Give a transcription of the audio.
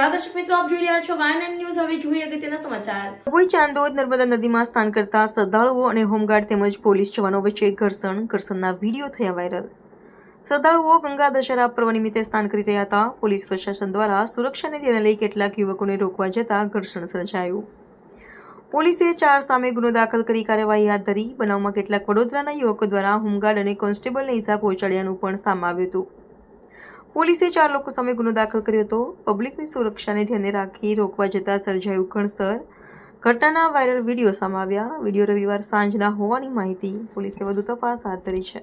નમસ્કાર નર્મદા નદીમાં સ્નાન કરતા શ્રદ્ધાળુઓ અને હોમગાર્ડ તેમજ પોલીસ જવાનો વચ્ચે ઘર્ષણ, ઘર્ષણના વીડિયો થયા વાયરલ. શ્રદ્ધાળુઓ ગંગા દશેરા પર્વ નિમિત્તે સ્નાન કરી રહ્યા હતા. પોલીસ પ્રશાસન દ્વારા સુરક્ષાને ધ્યાને લઈ કેટલાક યુવકોને રોકવા જતા ઘર્ષણ સર્જાયું. પોલીસે ચાર સામે ગુનો દાખલ કરી કાર્યવાહી હાથ ધરી. બનાવમાં કેટલાક વડોદરાના યુવકો દ્વારા હોમગાર્ડ અને કોન્સ્ટેબલને ઈજા પહોંચાડ્યાનું પણ સામે આવ્યું હતું. પોલીસે ચાર લોકો સામે ગુનો દાખલ કર્યો હતો. પબ્લિકની સુરક્ષાને ધ્યાને રાખી રોકવા જતા સર્જાયું ઘણસર ઘટનાના વાયરલ વીડિયો સામે આવ્યા. વીડિયો રવિવાર સાંજના હોવાની માહિતી પોલીસે વધુ તપાસ હાથ ધરી છે.